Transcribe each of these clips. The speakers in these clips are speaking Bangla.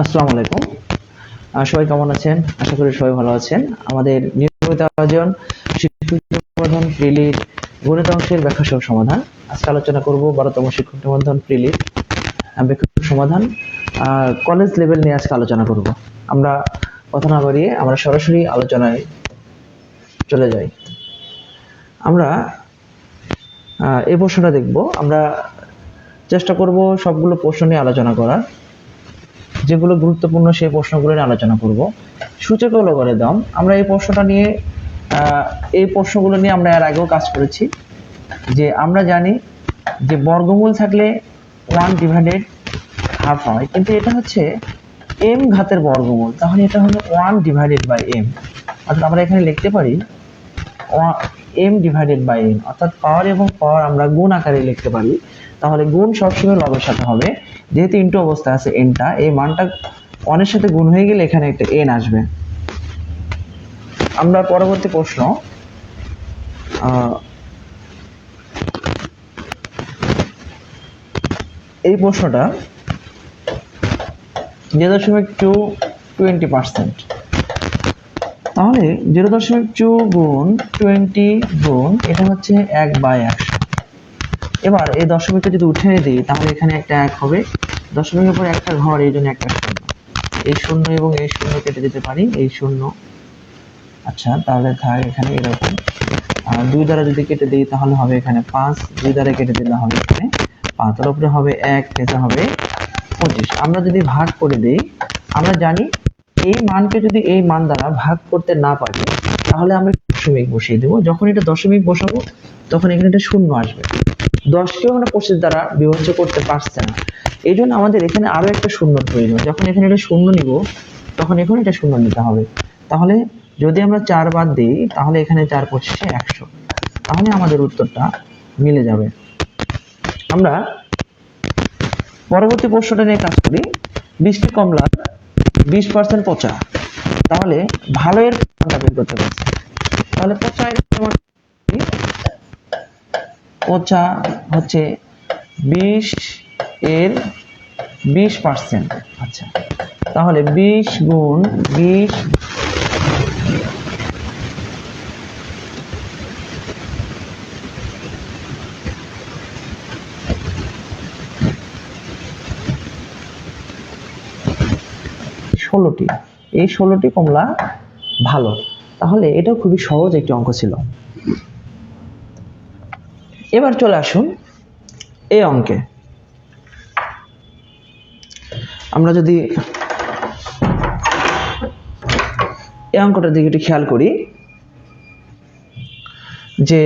আসসালামু আলাইকুম। সবাই কেমন আছেন? আশা করি সবাই ভালো আছেন। আমাদের নিয়মিত আয়োজন শিক্ষক প্রিলিট গণিত অংশের ব্যাখ্যা সহ সমাধান। আজকে আলোচনা করব বারোতম শিক্ষক নিবন্ধন প্রিলিট আহ, ব্যাখ্যা সমাধান। কলেজ লেভেল নিয়ে আজকে আলোচনা করব। আমরা কথা না বাড়িয়ে আমরা সরাসরি আলোচনায় চলে যাই। আমরা এই প্রশ্নটা দেখব। আমরা চেষ্টা করব সবগুলো প্রশ্ন নিয়ে আলোচনা করার। যেগুলো গুরুত্বপূর্ণ সেই প্রশ্নগুলো নিয়ে আলোচনা করব। সূচক লগারিদম আমরা এই প্রশ্নটা নিয়ে এই প্রশ্নগুলো নিয়ে আমরা এর আগেও কাজ করেছি। যে আমরা জানি যে বর্গমূল থাকলে ওয়ান ডিভাইডেড হাফ হয়, কিন্তু এটা হচ্ছে এম ঘাতের বর্গমূল। তাহলে এটা হলো ওয়ান ডিভাইডেড বাই এম অর্থাৎ আমরা এখানে লিখতে পারি এম ডিভাইডেড বাই এম অর্থাৎ পাওয়ার এবং পাওয়ার আমরা গুণ আকারে লিখতে পারি। তাহলে গুণ সবসময় লবের সাথে হবে। যেহেতু ইন্টু অবস্থা আছে এনটা, এই মানটা অনের সাথে গুণ হয়ে গেলে এখানে একটা এন আসবে। আমরা পরবর্তী প্রশ্ন এই প্রশ্নটা জিরো দশমিক টু টোয়েন্টি পার্সেন্ট তাহলে জিরো দশমিক টু গুণ টোয়েন্টি গুণ, এটা হচ্ছে এক বাই একশো। এবার, এই দশমিকটা যদি উঠে দিই, তাহলে এখানে একটা এক হবে। দশমিকের পর একটা ঘর, এই জন্য একটা শূন্য। এই শূন্য এবং এই শূন্য কেটে দিতে পারি, এই শূন্য। আচ্ছা তাহলে থাক এখানে এরকম। আর দুই দ্বারা যদি কেটে দিই, তাহলে হবে এখানে পাঁচ। দুই দ্বারা কেটে দিলে হবে এখানে পাঁচ। তার উপরে হবে এক, এটা হবে পঁচিশ। আমরা যদি ভাগ করে দিই, আমরা জানি এই মানকে যদি এই মান দ্বারা ভাগ করতে না পারি, তাহলে আমরা দশমিক বসিয়ে দেবো। যখন এটা দশমিক বসাবো, তখন এখানে একটা শূন্য আসবে। দশকেও আমরা পঁচিশ দ্বারা বিভাজ্য করতে পারছে না। এই জন্য আমাদের এখানে আরও একটা শূন্যর প্রয়োজন। যখন এখানে একটা শূন্য নিব, তখন এখানে এটা শূন্য নিতে হবে। তাহলে যদি আমরা চার বাদ দিই, তাহলে এখানে চার পঁচিশে একশো। তাহলে আমাদের উত্তরটা মিলে যাবে। আমরা পরবর্তী প্রশ্নটা নিয়ে কাজ করি। বৃষ্টি কমলার বিশ পার্সেন্ট পচা। তাহলে ভালো এর মানটা বের করতে পারছি। তাহলে পচা এর মান কি? পচা হচ্ছে বিশ এর বিশ পার্সেন্ট আচ্ছা তাহলে বিশ গুণ বিশ ষোলোটি। এই ষোলোটি কমলা ভালো। তাহলে এটাও খুবই সহজ একটি অঙ্ক ছিল। এবার চলে আসুন এই অঙ্কে। আমরা যদি এই অঙ্কটার দিকে একটু খেয়াল করি, যে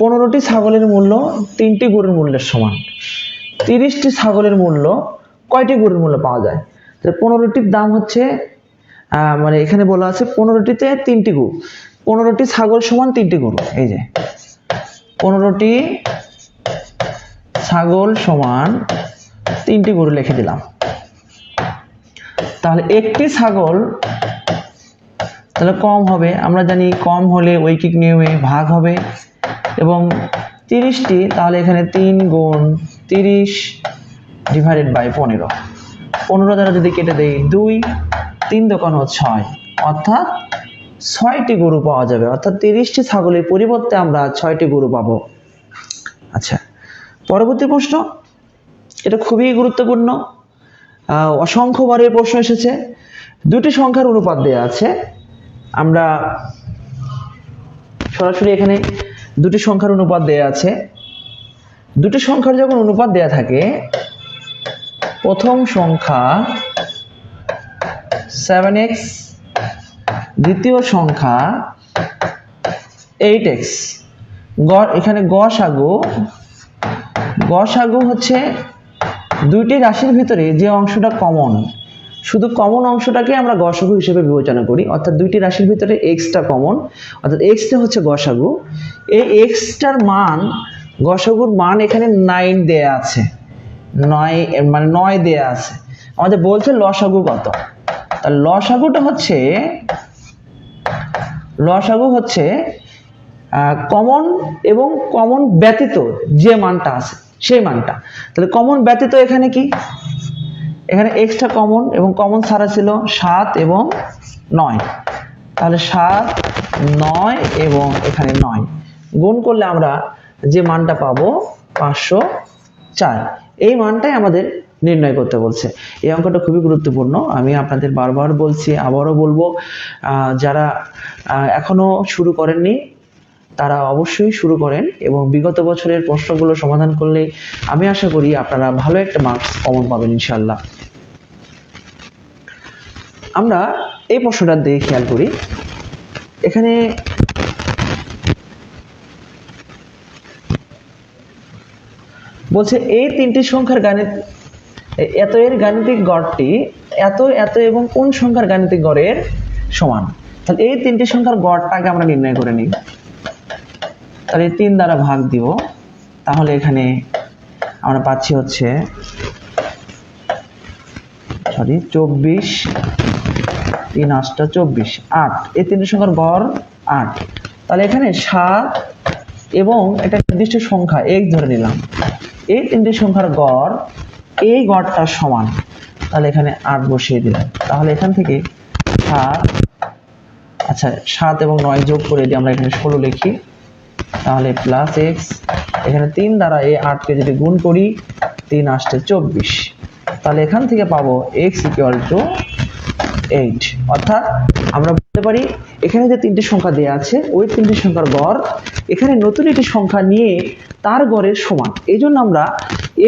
পনেরোটি ছাগলের মূল্য তিনটি গরুর মূল্যের সমান। তিরিশটি ছাগলের মূল্য কয়টি গরুর মূল্য পাওয়া যায়? তো পনেরোটির দাম হচ্ছে মানে এখানে বলা আছে পনেরোটিতে তিনটি গরু। পনেরোটি ছাগল সমান তিনটি গরু, এই যে। পনেরোটি ছাগল সমান তিনটি গরু লিখে দিলাম। তাহলে একটি ছাগল তাহলে কম হবে। আমরা জানি কম হলে ঐকিক নিয়মে ভাগ হবে এবং তিরিশটি, তাহলে এখানে তিন গুণ তিরিশ ডিভাইডেড বাই পনেরো। পনেরো দ্বারা যদি কেটে দেই দুই, তিন দোকান ছয়। অর্থাৎ ছয়টি গরু পাওয়া যাবে অর্থাৎ তিরিশটি ছাগলের পরিবর্তে আমরা ছয়টি গরু পাবো। আচ্ছা পরবর্তী প্রশ্ন। এটা খুবই গুরুত্বপূর্ণ। আহ, অসংখ্যবার এই প্রশ্ন এসেছে। দুটি সংখ্যার অনুপাত দেওয়া আছে। আমরা সরাসরি এখানে দুটি সংখ্যার অনুপাত দেয়া আছে। দুটি সংখ্যার যখন অনুপাত দেয়া থাকে প্রথম সংখ্যা সেভেন এক্স দ্বিতীয় সংখ্যা এইট এক্স এখানে গসাগু গসাগু হচ্ছে দুইটি রাশির ভিতরে যে অংশটা কমন শুধু কমন অংশটাকে আমরা গসাগু হিসেবে বিবেচনা করি, অর্থাৎ দুইটি রাশির ভিতরে এক্সটা কমন অর্থাৎ এক্সটা হচ্ছে গসাগু এই এক্সটার মান গসাগুর মান এখানে নাইন দেয়া আছে। নয় মানে নয় দেয়া আছে। আমাদের বলছে লসাগু কত? তার লসাগুটা হচ্ছে লসাগু হচ্ছে কমন এবং কমন ব্যতীত যে মানটা আছে, সেই মানটা। তাহলে কমন ব্যতীত এখানে কি? এখানে এক্সট্রা কমন এবং কমন ছাড়া ছিল সাত এবং নয়। তাহলে সাত, নয় এবং এখানে নয়। গুণ করলে আমরা যে মানটা পাবো পাঁচশো চার। এই মানটাই আমাদের নির্ণয় করতে বলছে। এই অঙ্কটা খুবই গুরুত্বপূর্ণ। আমি আপনাদের বারবার বলছি, আবারও বলব যারা এখনও শুরু করেননি, তারা অবশ্যই শুরু করেন এবং বিগত বছরের প্রশ্নগুলো সমাধান করলে আমি আশা করি আপনারা ভালো একটা মার্কস কমন পাবেন ইনশাল্লাহ আমরা এই প্রশ্নটার দিকে খেয়াল করি। এখানে বলছে, এই তিনটি সংখ্যার গাণিত এত এর গাণিতিক গড়টি, এত এত এবং কোন সংখ্যার গাণিতিক গড়ের সমান? তাহলে এই তিনটি সংখ্যার গড়টাকে আমরা নির্ণয় করে নিই। তাহলে তিন দ্বারা ভাগ দিব। তাহলে এখানে আমরা পাচ্ছি হচ্ছে সরি চব্বিশ তিন আটটা চব্বিশ, আট। এই তিনটি সংখ্যার গড় আট। তাহলে এখানে সাত এবং একটা নির্দিষ্ট সংখ্যা, এক ধরে নিলাম। এই তিনটি সংখ্যার গড় এই গড়টার সমান। তাহলে এখানে আট বসিয়ে দিলাম। তাহলে এখান থেকে সাত আচ্ছা সাত এবং নয় যোগ করে যদি আমরা এখানে ষোলো লিখি, তাহলে প্লাস এক্স এখানে তিন দ্বারা এই আটকে যদি গুণ করি, তিন আসতে চব্বিশ। তাহলে এখান থেকে পাবো এক্স ইকুয়াল টু এইট অর্থাৎ আমরা বলতে পারি, এখানে যে তিনটি সংখ্যা দেওয়া আছে, ওই তিনটি সংখ্যার গড় এখানে নতুন একটি সংখ্যা নিয়ে তার গড়ের সমান। এই জন্য আমরা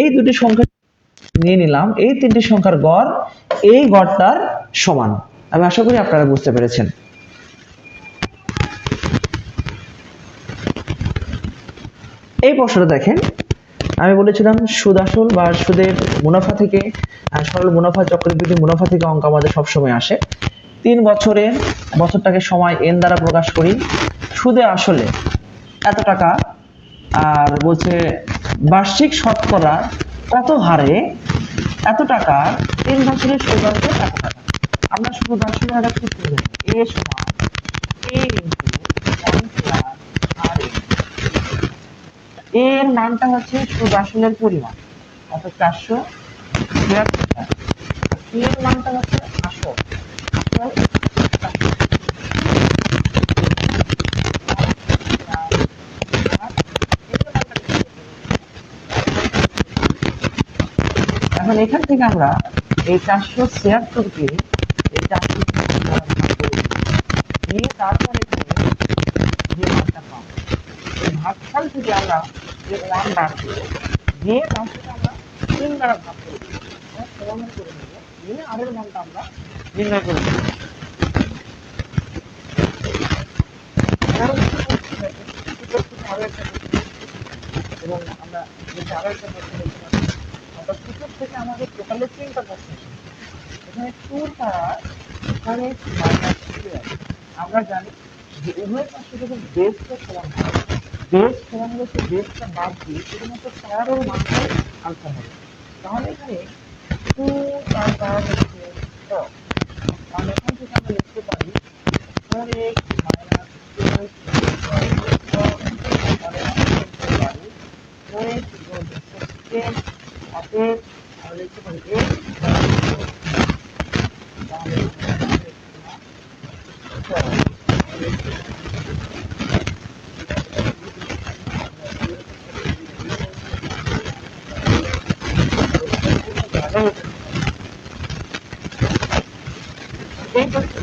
এই দুটি সংখ্যা নিয়ে নিলাম। এই তিনটি সংখ্যার গড় এই গড়টার সমান। আমি আশা করি আপনারা বুঝতে পেরেছেন। এই প্রশ্নটা দেখেন। আমি বলেছিলাম সুদ আসল বা সুদের মুনাফা থেকে সরল মুনাফা, চক্রবৃদ্ধি মুনাফা থেকে অঙ্ক আমাদের সবসময় আসে। তিন বছরে বছরটাকে সময় এন দ্বারা প্রকাশ করি। সুদে আসলে এত টাকা, আর বলছে বার্ষিক শতকরা কত হারে, এত টাকা, তিন বছরের সুদ আসবে এত টাকা? আমরা শুধু আসলে হারে করতে জানি এ সমান এ ইন্টু আর এর মানটা হচ্ছে সুদ আসলের পরিমাণ, অর্থাৎ চারশো ছিয়াত্তর টাকা। এর মানটা হচ্ছে এখন থেকে আমরা এই চারশো ছিয়াত্তরকে এই চারশো নিয়ে তারপরে যে মানটা পাবো। এই ভাগফল থেকে আমরা যে ওয়ান বার করব দিয়ে তার থেকে আমরা তিন দ্বারা ভাগ করে দেবো এবং সমাধান করে নেব। মানটা আমরা নির্ণয় করে হবে। এবং আমরা অর্থাৎ সূচক থেকে আমাদের টোটালে তিনটা প্রশ্ন এসেছে। এখানে মাইনাস থ্রি আছে আমরা জানি যে উভয় পাশে যখন বেসটা সমান হয় বেস সমান হলে সেই বেসটা বাদ দিয়ে শুধুমাত্র পাওয়ারের মানটাই আনতে হবে তাহলে এখানে টু তার। এখান থেকে আমরা লিখতে পারি এক্স আমরা টু সিক্সটিন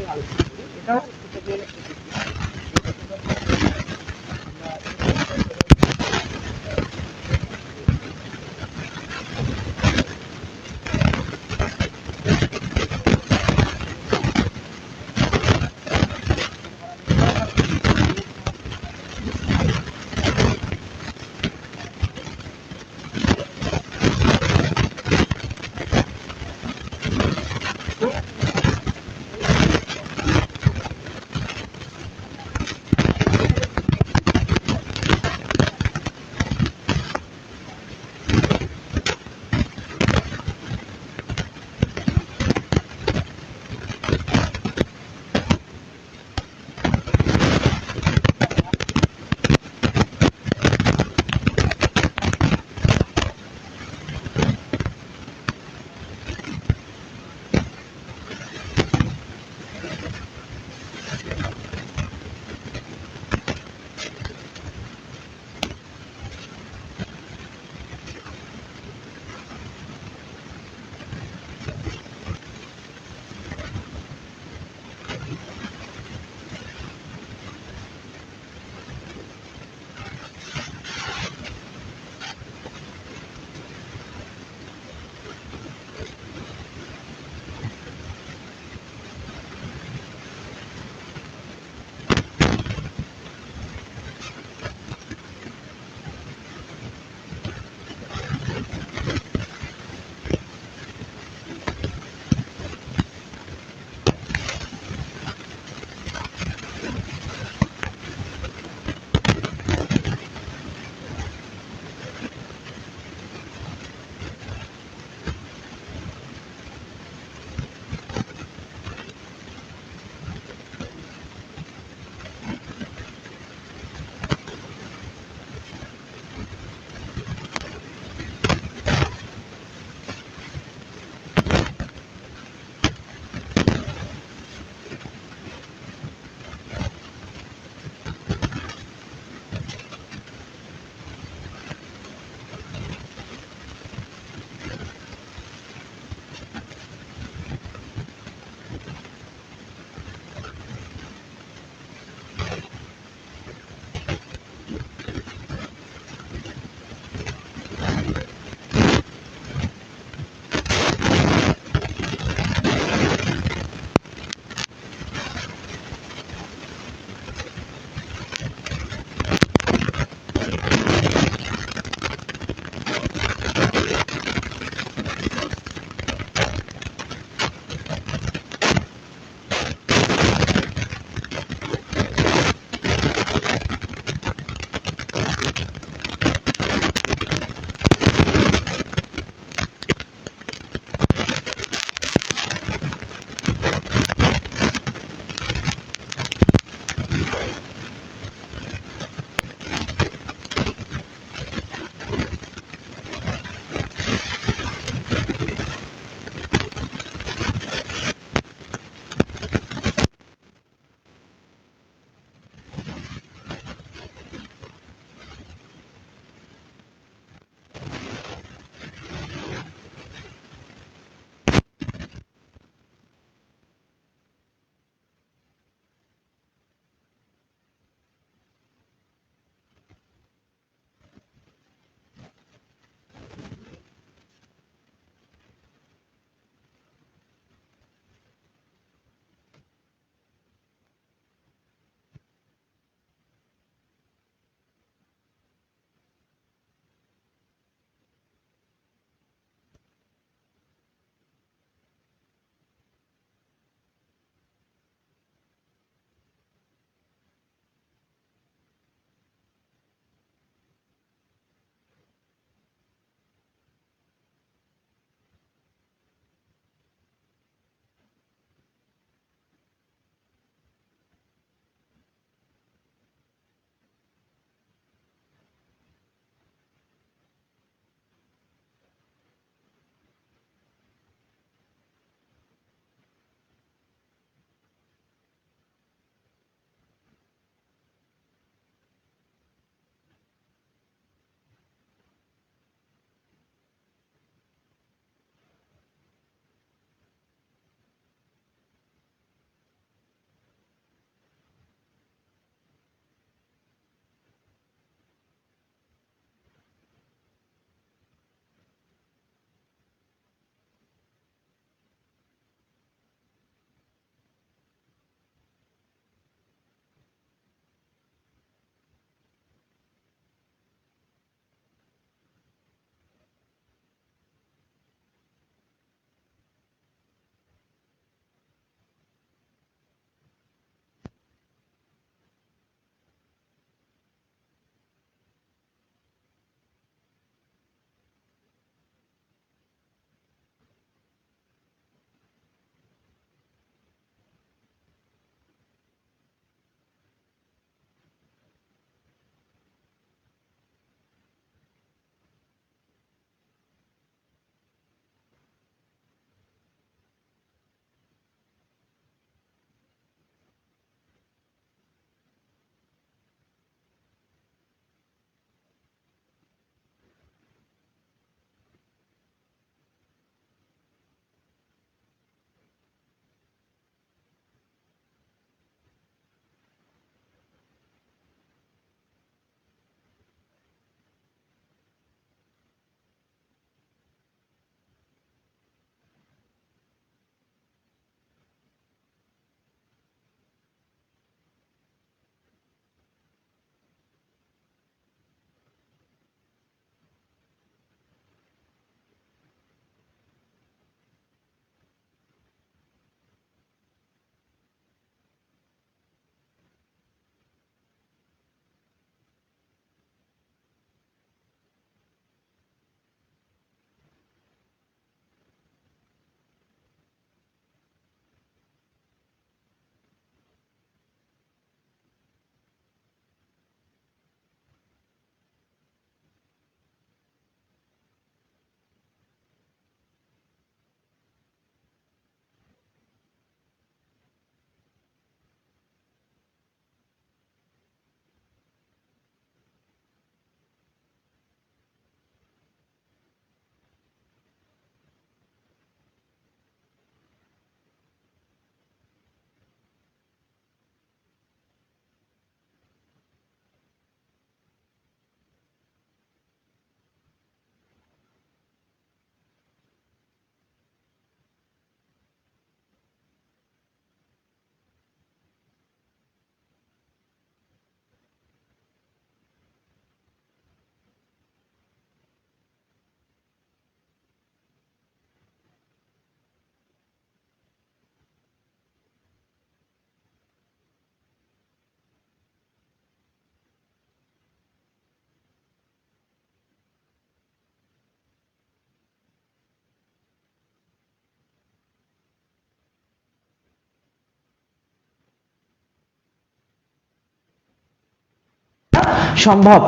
সম্ভব।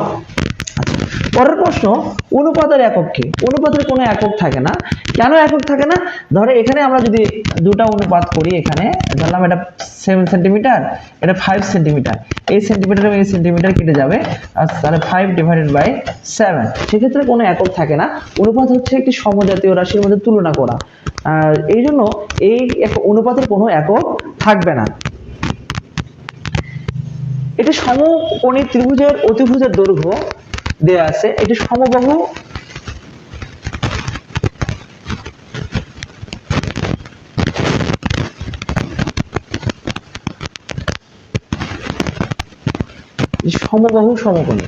পরের প্রশ্ন, অনুপাতের একক কি? অনুপাতের কোনো একক থাকে না। কেন একক থাকে না? ধরো এখানে আমরা যদি দুটা অনুপাত করি এখানে, ধরলাম এটা সেভেন সেন্টিমিটার এটা ফাইভ সেন্টিমিটার এই সেন্টিমিটার এবং এই সেন্টিমিটার কেটে যাবে, আর তাহলে ফাইভ ডিভাইডেড বাই সেভেন সেক্ষেত্রে কোনো একক থাকে না। অনুপাত হচ্ছে একটি সমজাতীয় রাশির মধ্যে তুলনা করা। এই জন্য এই অনুপাতের কোনো একক থাকবে না। এটি সমকোণী ত্রিভুজের অতিভুজের দৈর্ঘ্য দেয়া আছে। এটি সমবাহু সমবাহু সমকোণী।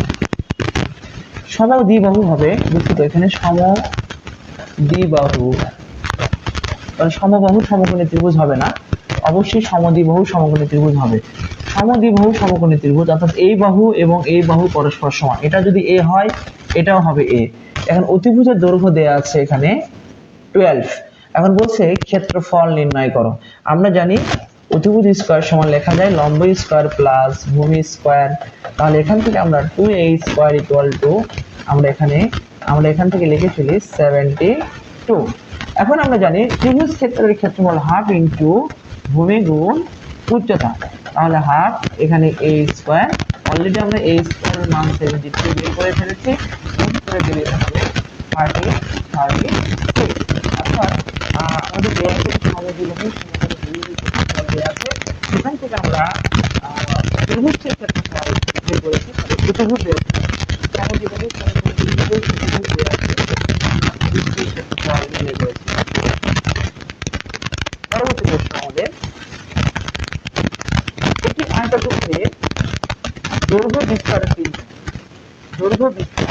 সম দ্বিবাহু হবে, দুঃখিত, এখানে সম দ্বিবাহু। সমবাহু সমকোণী ত্রিভুজ হবে না। অবশ্যই সমদ্বিবাহু সমকোণী ত্রিভুজ হবে। সমদ্বিবাহু সমকোণী ত্রিভুজ, অর্থাৎ এই বাহু এবং এই বাহু পরস্পর সমান। এটা যদি এ হয়, এটাও হবে এ এখন অতিভুজের দৈর্ঘ্য দেয়া আছে এখানে টুয়েলভ এখন বলছে ক্ষেত্রফল নির্ণয় করো। আমরা জানি অতিভুজ স্কোয়ার সমান লেখা যায় লম্ব স্কোয়ার প্লাস ভূমি স্কোয়ার তাহলে এখান থেকে আমরা two a square equal to আমরা এখানে, আমরা এখান থেকে লিখে ফেলি সেভেন্টি টু এখন আমরা জানি ত্রিভুজ ক্ষেত্রের ক্ষেত্রফল হাফ ইন্টু ভূমি গুণ উচ্চতা। তাহলে হাফ এখানে এ স্কোয়ার অলরেডি আমরা এ স্কোয়ারের মান সেভেন্টি টু বের করে ফেলেছি করে দিলে হবে থার্টি থার্টি টু অর্থাৎ আমাদের দেওয়া দেওয়া আছে, সেখান থেকে আমরা বের পরবর্তী প্রশ্ন আমাদের একটি সূত্রে দৈর্ঘ্য বিস্তারের তিন দৈর্ঘ্য বিস্তার।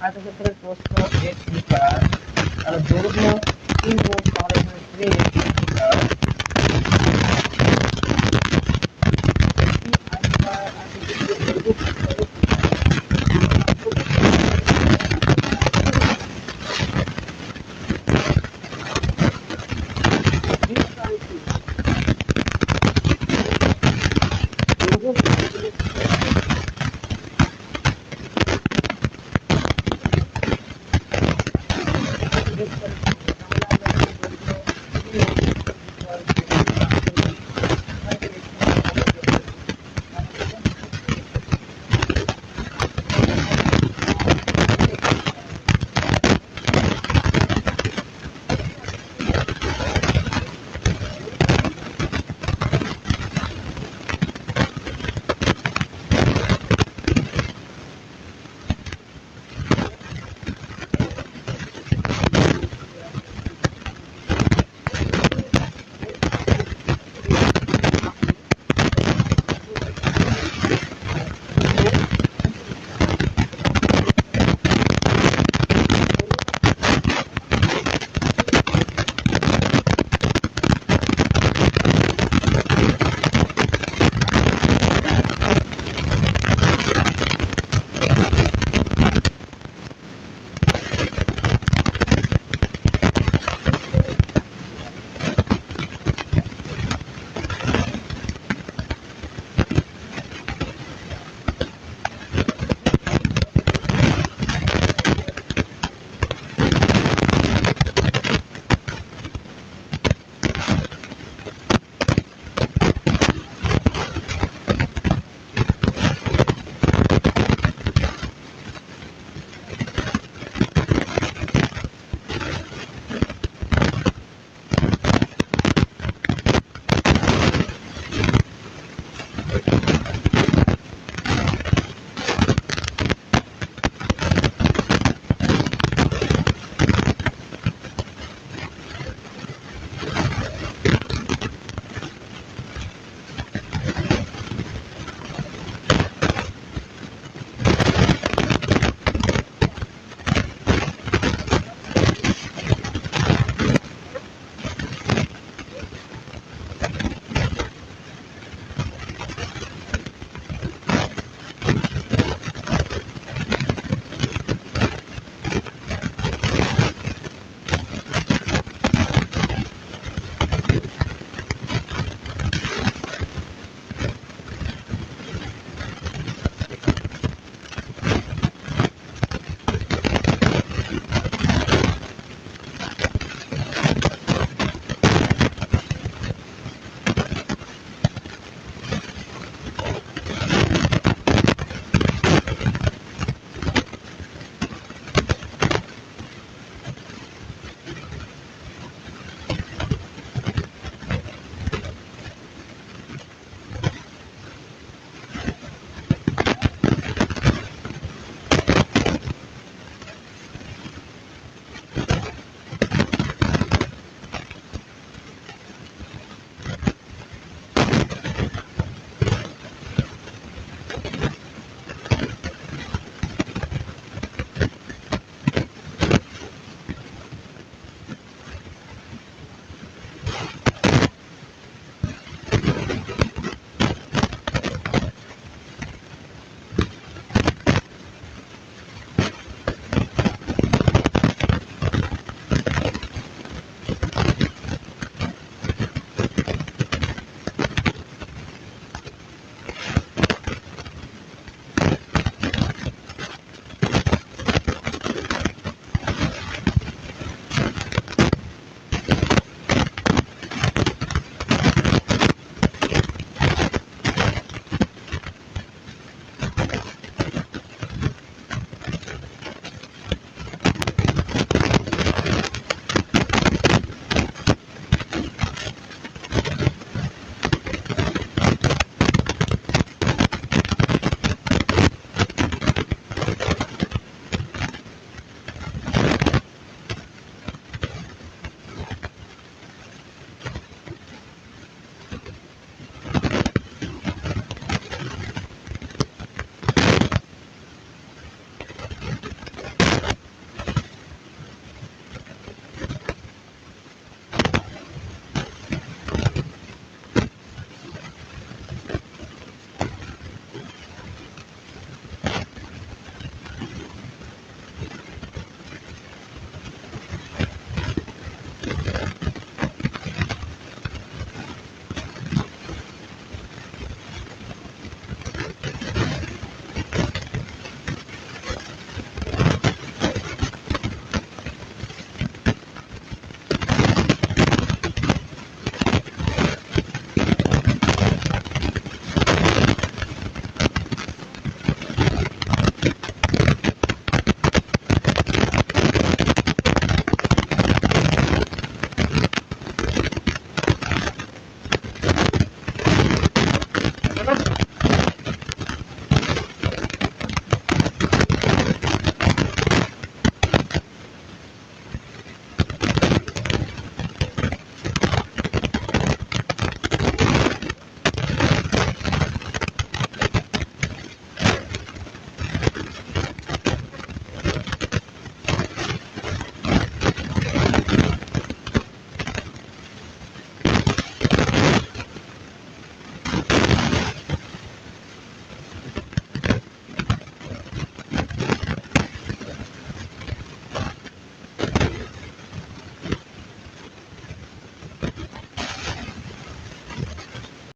আয়তক্ষেত্রের প্রস্থ এক মিটার আর দৈর্ঘ্য তিন তাহলে এখানে থ্রি মিটার